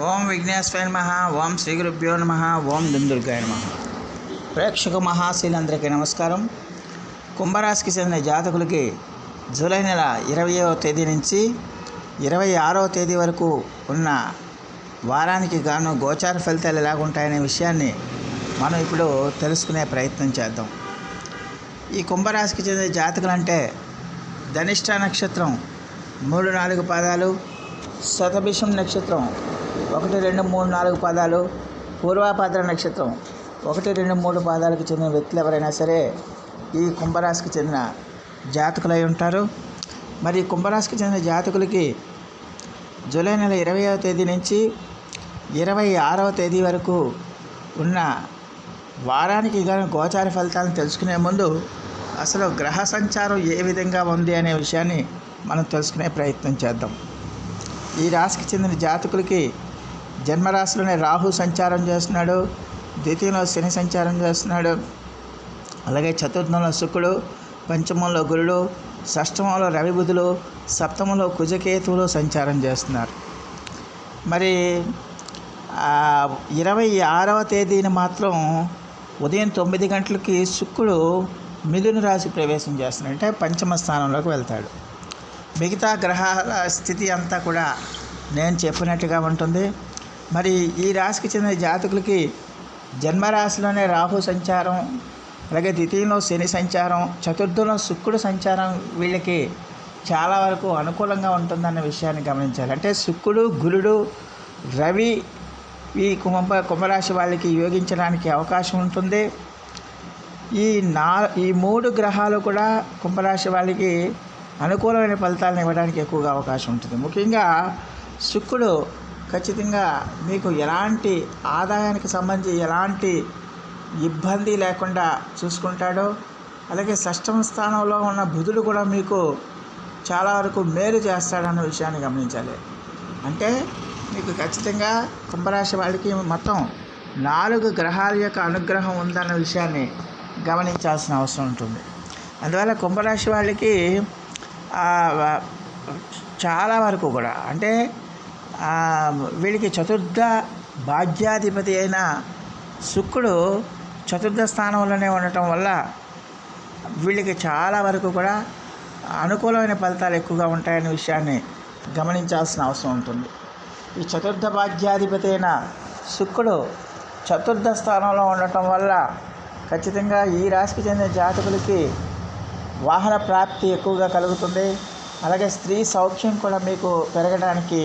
ఓం విఘ్నేశ్వర నమ ఓం శ్రీ గురుభ్యో నమ ఓం దుందుర్గాయ నమ. ప్రేక్షక మహాశీలందరికీ నమస్కారం. కుంభరాశికి చెందిన జాతకులకి జూలై నెల ఇరవయవ తేదీ నుంచి ఇరవై ఆరవ తేదీ వరకు ఉన్న వారానికి గాను గోచార ఫలితాలు ఎలాగుంటాయనే విషయాన్ని మనం ఇప్పుడు తెలుసుకునే ప్రయత్నం చేద్దాం. ఈ కుంభరాశికి చెందిన జాతకులు అంటే ధనిష్ట నక్షత్రం మూడు నాలుగు పాదాలు శతభిషం నక్షత్రం ఒకటి రెండు మూడు నాలుగు పాదాలు పూర్వాపాద్ర నక్షత్రం. ఒకటి రెండు మూడు పాదాలకు చెందిన వ్యక్తులు ఎవరైనా సరే ఈ కుంభరాశికి చెందిన జాతకులై ఉంటారు. మరి కుంభరాశికి చెందిన జాతకులకి జూలై నెల ఇరవైవ తేదీ నుంచి ఇరవై ఆరవ తేదీ వరకు ఉన్న వారానికి గాను గోచార ఫలితాలను తెలుసుకునే ముందు అసలు గ్రహ సంచారం ఏ విధంగా ఉంది అనే విషయాన్ని మనం తెలుసుకునే ప్రయత్నం చేద్దాం. ఈ రాశికి చెందిన జాతకులకి జన్మరాశిలోనే రాహు సంచారం చేస్తున్నాడు ద్వితీయంలో శని సంచారం చేస్తున్నాడు అలాగే చతుర్థంలో శుక్రుడు పంచమంలో గురుడు షష్టమంలో రవిబుధులు సప్తమంలో కుజకేతువులు సంచారం చేస్తున్నారు. మరి ఇరవై ఆరవ తేదీన మాత్రం ఉదయం తొమ్మిది గంటలకి శుక్రుడు మిథున రాశి ప్రవేశం చేస్తున్నాడు అంటే పంచమ స్థానంలోకి వెళ్తాడు. మిగతా గ్రహాల స్థితి అంతా కూడా నేను చెప్పినట్టుగా ఉంటుంది. మరి ఈ రాశికి చెందిన జాతకులకి జన్మరాశిలోనే రాహు సంచారం అలాగే ద్వితీయంలో శని సంచారం చతుర్థంలో శుక్రుడు సంచారం వీళ్ళకి చాలా వరకు అనుకూలంగా ఉంటుందన్న విషయాన్ని గమనించాలి. అంటే శుక్రుడు గురుడు రవి ఈ కుంభ కుంభరాశి వాళ్ళకి యోగించడానికి అవకాశం ఉంటుంది. ఈ నా ఈ మూడు గ్రహాలు కూడా కుంభరాశి వాళ్ళకి అనుకూలమైన ఫలితాలను ఇవ్వడానికి ఎక్కువగా అవకాశం ఉంటుంది. ముఖ్యంగా శుక్రుడు ఖచ్చితంగా మీకు ఎలాంటి ఆదాయానికి సంబంధించి ఎలాంటి ఇబ్బంది లేకుండా చూసుకుంటాడో అలాగే షష్టమ స్థానంలో ఉన్న బుధుడు కూడా మీకు చాలా వరకు మేలు చేస్తాడన్న విషయాన్ని గమనించాలి. అంటే మీకు ఖచ్చితంగా కుంభరాశి వాళ్ళకి మొత్తం నాలుగు గ్రహాల యొక్క అనుగ్రహం ఉందన్న విషయాన్ని గమనించాల్సిన అవసరం ఉంటుంది. అందువల్ల కుంభరాశి వాళ్ళకి చాలా వరకు కూడా అంటే వీళ్ళకి చతుర్థ భాగ్యాధిపతి అయిన శుక్రుడు చతుర్థ స్థానంలోనే ఉండటం వల్ల వీళ్ళకి చాలా వరకు కూడా అనుకూలమైన ఫలితాలు ఎక్కువగా ఉంటాయనే విషయాన్ని గమనించాల్సిన అవసరం ఉంటుంది. ఈ చతుర్థ భాగ్యాధిపతి అయిన శుక్రుడు చతుర్థ స్థానంలో ఉండటం వల్ల ఖచ్చితంగా ఈ రాశికి చెందిన జాతకులకి వాహన ప్రాప్తి ఎక్కువగా కలుగుతుంది. అలాగే స్త్రీ సౌఖ్యం కూడా మీకు పెరగడానికి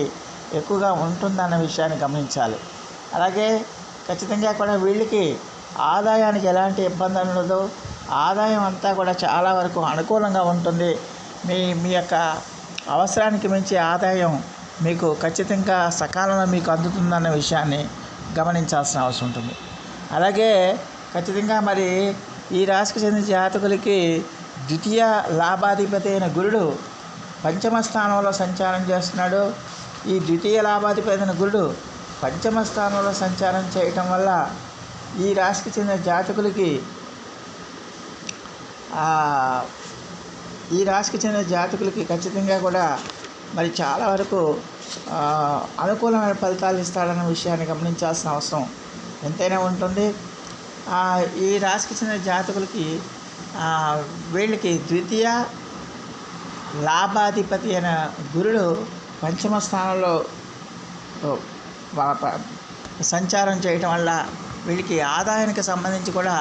ఎక్కువగా ఉంటుందన్న విషయాన్ని గమనించాలి. అలాగే ఖచ్చితంగా కూడా వీళ్ళకి ఆదాయానికి ఎలాంటి ఇబ్బంది ఉండదు. ఆదాయం అంతా కూడా చాలా వరకు అనుకూలంగా ఉంటుంది. మీ మీ యొక్క అవసరానికి మించి ఆదాయం మీకు ఖచ్చితంగా సకాలంలో మీకు అందుతుందన్న విషయాన్ని గమనించాల్సిన అవసరం ఉంటుంది. అలాగే ఖచ్చితంగా మరి ఈ రాశికి చెందిన జాతకులకి ద్వితీయ లాభాధిపతి అయిన గురుడు పంచమ స్థానంలో సంచారం చేస్తున్నాడు. ఈ ద్వితీయ లాభాధిపతి అయిన గురుడు పంచమ స్థానంలో సంచారం చేయటం వల్ల ఈ రాశికి చెందిన జాతకులకి ఈ రాశికి చెందిన జాతకులకి ఖచ్చితంగా కూడా మరి చాలా వరకు అనుకూలమైన ఫలితాలు ఇస్తాడన్న విషయాన్ని గమనించాల్సిన అవసరం ఎంతైనా ఉంటుంది. ఈ రాశికి చెందిన జాతకులకి వీళ్ళకి ద్వితీయ లాభాధిపతి అయిన గురుడు పంచమ స్థానంలో సంచారం చేయటం వల్ల వీళ్ళకి ఆదాయానికి సంబంధించి కూడా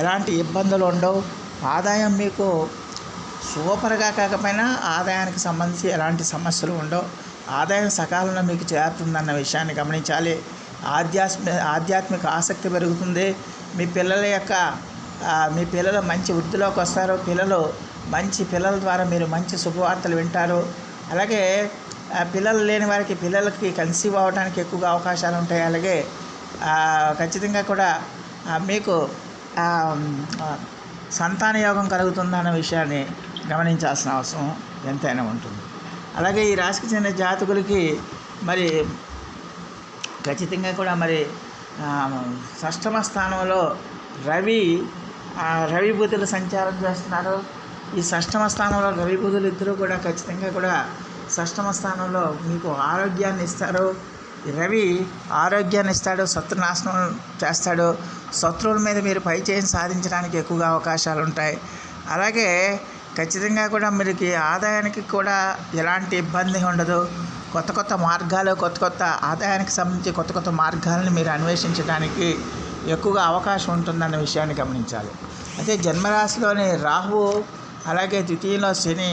ఎలాంటి ఇబ్బందులు ఉండవు. ఆదాయం మీకు సూపర్గా కాకపోయినా ఆదాయానికి సంబంధించి ఎలాంటి సమస్యలు ఉండవు. ఆదాయం సకాలంలో మీకు చేరుతుందన్న విషయాన్ని గమనించాలి. ఆధ్యాత్మిక ఆధ్యాత్మిక ఆసక్తి పెరుగుతుంది. మీ పిల్లల యొక్క మీ పిల్లలు మంచి వృద్ధిలోకి వస్తారు. పిల్లలు మంచి పిల్లల ద్వారా మీరు మంచి శుభవార్తలు వింటారు. అలాగే పిల్లలు లేని వారికి పిల్లలకి కన్సీవ్ అవ్వడానికి ఎక్కువగా అవకాశాలు ఉంటాయి. అలాగే ఖచ్చితంగా కూడా మీకు సంతాన యోగం కలుగుతుందన్న విషయాన్ని గమనించాల్సిన అవసరం ఎంతైనా ఉంటుంది. అలాగే ఈ రాశికి చెందిన జాతకులకి మరి ఖచ్చితంగా కూడా మరి షష్టమ స్థానంలో రవి ఆ, రవి బుధులు సంచారం చేస్తున్నారు. ఈ షష్టమ స్థానంలో రవి బుధులు ఇద్దరు కూడా ఖచ్చితంగా కూడా షష్టమ స్థానంలో మీకు ఆరోగ్యాన్ని ఇస్తారు రవి ఆరోగ్యాన్ని ఇస్తాడు శత్రునాశనం చేస్తాడు. శత్రువుల మీద మీరు పై సాధించడానికి ఎక్కువగా అవకాశాలు ఉంటాయి. అలాగే ఖచ్చితంగా కూడా మీకు ఆదాయానికి కూడా ఎలాంటి ఇబ్బంది ఉండదు. కొత్త కొత్త మార్గాలు కొత్త కొత్త ఆదాయానికి సంబంధించి కొత్త కొత్త మార్గాలను మీరు అన్వేషించడానికి ఎక్కువగా అవకాశం ఉంటుందన్న విషయాన్ని గమనించాలి. అయితే జన్మరాశిలోని రాహువు అలాగే ద్వితీయంలో శని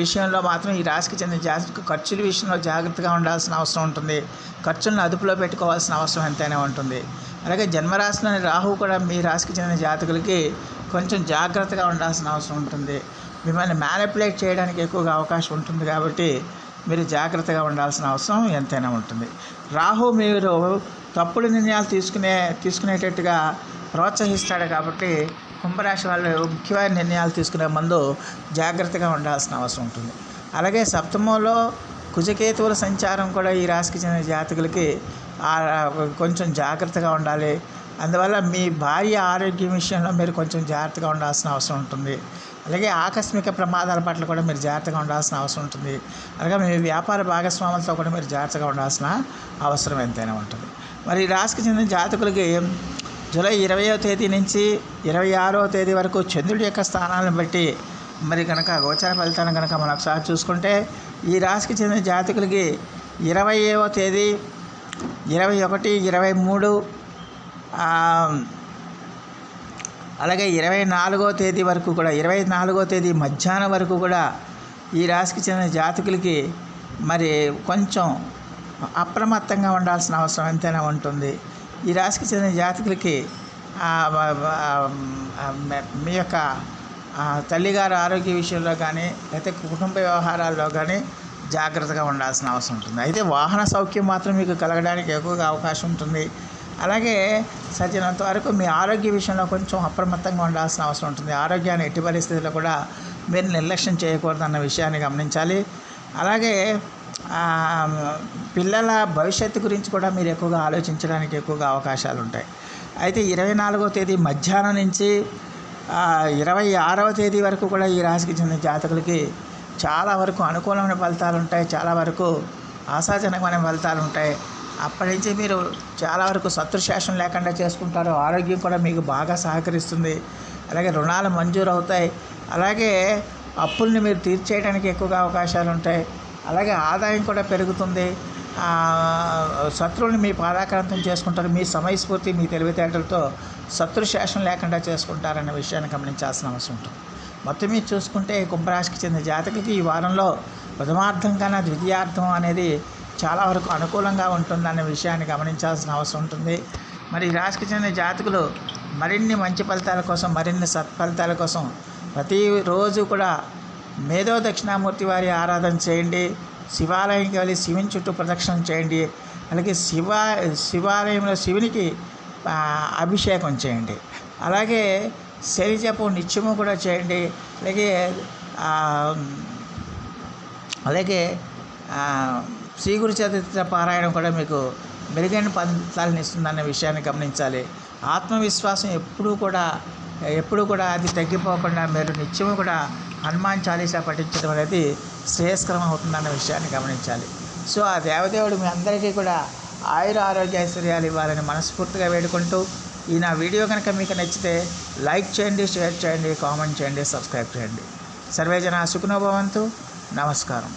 విషయంలో మాత్రం ఈ రాశికి చెందిన జాతకు ఖర్చుల విషయంలో జాగ్రత్తగా ఉండాల్సిన అవసరం ఉంటుంది. ఖర్చులను అదుపులో పెట్టుకోవాల్సిన అవసరం ఎంతైనా ఉంటుంది. అలాగే జన్మరాశిలోని రాహువు కూడా మీ రాశికి చెందిన జాతకులకి కొంచెం జాగ్రత్తగా ఉండాల్సిన అవసరం ఉంటుంది. మిమ్మల్ని మ్యానిపులేట్ చేయడానికి ఎక్కువగా అవకాశం ఉంటుంది కాబట్టి మీరు జాగ్రత్తగా ఉండాల్సిన అవసరం ఎంతైనా ఉంటుంది. రాహు మీరు తప్పుడు నిర్ణయాలు తీసుకునే తీసుకునేటట్టుగా ప్రోత్సహిస్తాడు కాబట్టి కుంభరాశి వాళ్ళు ముఖ్యమైన నిర్ణయాలు తీసుకునే ముందు జాగ్రత్తగా ఉండాల్సిన అవసరం ఉంటుంది. అలాగే సప్తమంలో కుజకేతువుల సంచారం కూడా ఈ రాశికి చెందిన జాతకులకి కొంచెం జాగ్రత్తగా ఉండాలి. అందువల్ల మీ భార్య ఆరోగ్యం విషయంలో మీరు కొంచెం జాగ్రత్తగా ఉండాల్సిన అవసరం ఉంటుంది. అలాగే ఆకస్మిక ప్రమాదాల పట్ల కూడా మీరు జాగ్రత్తగా ఉండాల్సిన అవసరం ఉంటుంది. అలాగే మీ వ్యాపార భాగస్వాములతో కూడా మీరు జాగ్రత్తగా ఉండాల్సిన అవసరం ఎంతైనా ఉంటుంది. మరి ఈ రాశికి చెందిన జాతకులకి జూలై ఇరవయో తేదీ నుంచి ఇరవై ఆరో తేదీ వరకు చంద్రుడి యొక్క స్థానాలను బట్టి మరి కనుక గోచర ఫలితాలను కనుక మనం ఒకసారి చూసుకుంటే ఈ రాశికి చెందిన జాతకులకి ఇరవైవ తేదీ ఇరవై ఒకటి ఇరవై మూడు అలాగే ఇరవై నాలుగో తేదీ వరకు కూడా ఇరవై నాలుగో తేదీ మధ్యాహ్నం వరకు కూడా ఈ రాశికి చెందిన జాతకులకి మరి కొంచెం అప్రమత్తంగా ఉండాల్సిన అవసరం ఎంతైనా ఉంటుంది. ఈ రాశికి చెందిన జాతకులకి మీ యొక్క తల్లిగారు ఆరోగ్య విషయంలో కానీ లేకపోతే కుటుంబ వ్యవహారాల్లో కానీ జాగ్రత్తగా ఉండాల్సిన అవసరం ఉంటుంది. అయితే వాహన సౌఖ్యం మాత్రం మీకు కలగడానికి ఎక్కువగా అవకాశం ఉంటుంది. అలాగే సజ్జనంత వరకు మీ ఆరోగ్య విషయంలో కొంచెం అప్రమత్తంగా ఉండాల్సిన అవసరం ఉంటుంది. ఆరోగ్యాన్ని ఎట్టి పరిస్థితుల్లో కూడా మీరు నిర్లక్ష్యం చేయకూడదన్న విషయాన్ని గమనించాలి. అలాగే పిల్లల భవిష్యత్తు గురించి కూడా మీరు ఎక్కువగా ఆలోచించడానికి ఎక్కువగా అవకాశాలు ఉంటాయి. అయితే ఇరవై నాలుగో తేదీ మధ్యాహ్నం నుంచి ఇరవై ఆరవ తేదీ వరకు కూడా ఈ రాశికి చెందిన జాతకులకి చాలా వరకు అనుకూలమైన ఫలితాలు ఉంటాయి చాలా వరకు ఆశాజనకమైన ఫలితాలు ఉంటాయి. అప్పటి నుంచి మీరు చాలా వరకు శత్రుశాసనం లేకుండా చేసుకుంటారు ఆరోగ్యం కూడా మీకు బాగా సహకరిస్తుంది. అలాగే రుణాలు మంజూరు అవుతాయి అలాగే అప్పుల్ని మీరు తీర్చేయడానికి ఎక్కువగా అవకాశాలు ఉంటాయి. అలాగే ఆదాయం కూడా పెరుగుతుంది. శత్రువుని మీ పాదాక్రాంతం చేసుకుంటారు. మీ సమయస్ఫూర్తి మీ తెలివితేటలతో శత్రు శాసనం లేకుండా చేసుకుంటారనే విషయాన్ని గమనించాల్సిన అవసరం ఉంటుంది. మొత్తం మీద చూసుకుంటే కుంభరాశికి చెందిన జాతకులకి ఈ వారంలో ప్రథమార్థం కన్నా ద్వితీయార్థం అనేది చాలా వరకు అనుకూలంగా ఉంటుందన్న విషయాన్ని గమనించాల్సిన అవసరం ఉంటుంది. మరి రాశికి చెందిన జాతకులు మరిన్ని మంచి ఫలితాల కోసం మరిన్ని సత్ఫలితాల కోసం ప్రతిరోజు కూడా మేధో దక్షిణామూర్తి వారి ఆరాధన చేయండి. శివాలయంకి వెళ్ళి శివుని చుట్టూ ప్రదక్షిణం చేయండి. అలాగే శివ శివాలయంలో శివునికి అభిషేకం చేయండి. అలాగే శని జపం నిత్యము కూడా చేయండి. అలాగే అలాగే శ్రీగురు శ్రీ గురు చరిత్ర పారాయణం కూడా మీకు మెరుగైన ఫలితాలను ఇస్తుందన్న విషయాన్ని గమనించాలి. ఆత్మవిశ్వాసం ఎప్పుడూ కూడా ఎప్పుడూ కూడా అది తగ్గిపోకుండా మీరు నిత్యము కూడా హనుమాన్ చాలీసా పఠించడం అనేది శ్రేయస్కరం అవుతుందన్న విషయాన్ని గమనించాలి. సో ఆ దేవదేవుడు మీ అందరికీ కూడా ఆయుర ఆరోగ్య ఐశ్వర్యాలు ఇవ్వాలని మనస్ఫూర్తిగా వేడుకుంటూ ఈ నా వీడియో కనుక మీకు నచ్చితే లైక్ చేయండి షేర్ చేయండి కామెంట్ చేయండి సబ్స్క్రైబ్ చేయండి. సర్వేజన సుఖనోభవంతు నమస్కారం.